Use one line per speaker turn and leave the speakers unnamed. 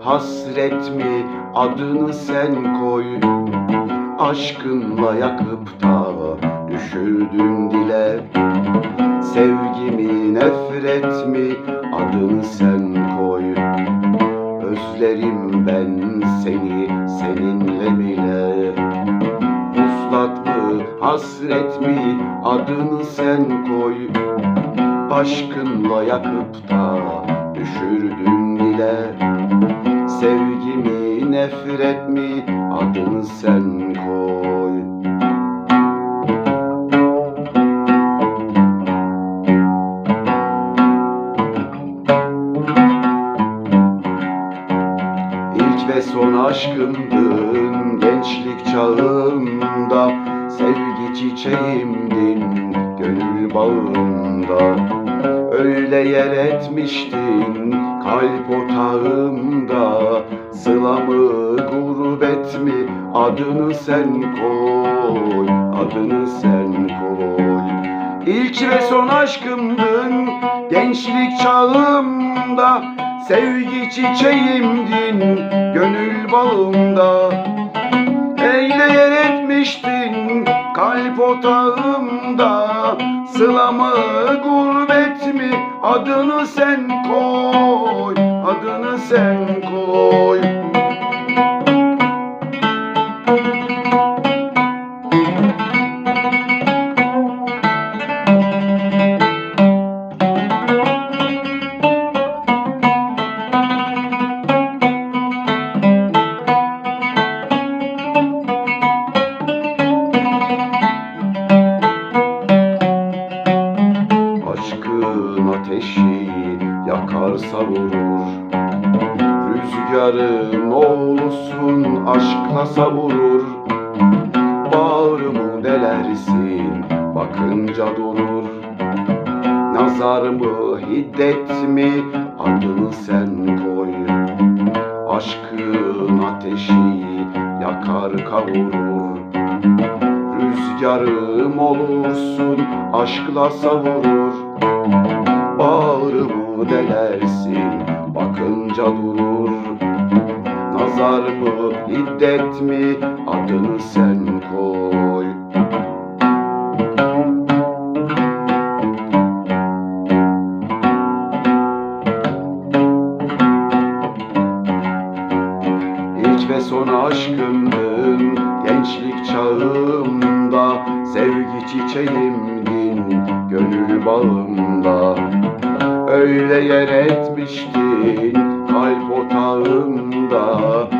hasret mi? Adını sen koy. Aşkınla yakıp da düşürdün dile. Sevgimi nefret mi? Adını sen koy. Özlerim ben seni seninle bile. Uslat mı hasret mi? Adını sen koy. Aşkınla yakıp da düşürdün dile. Sevgimi nefret mi? Adını sen koy. İlk ve son aşkımdın gençlik çağımda. Sevgi çiçeğimdin gönül bağımda Öyle yer etmiştin kalp otağımda Sılamı gurbet mi adını sen koy Adını sen koy. İlk ve son aşkımdın gençlik çağımda. Sevgi çiçeğimdin gönül bağımda. Eyle yer etmiştin otağımda Sılamı gurbet mi? Adını sen koy Adını sen koy Rüzgarın oğlusun aşkla savurur. Bağrımı delersin bakınca durur. Nazar mı hiddet mi adını sen koy. Aşkın ateşi yakar kavurur. Rüzgarım olursun aşkla savurur. Bağrımı delersin bakınca durur mı hiddet mi adını sen koy. İlk ve son aşkımdın gençlik çağımda. Sevgi çiçeğimdin gönül bağımda. Öyle yer etmiştin kalp otağımda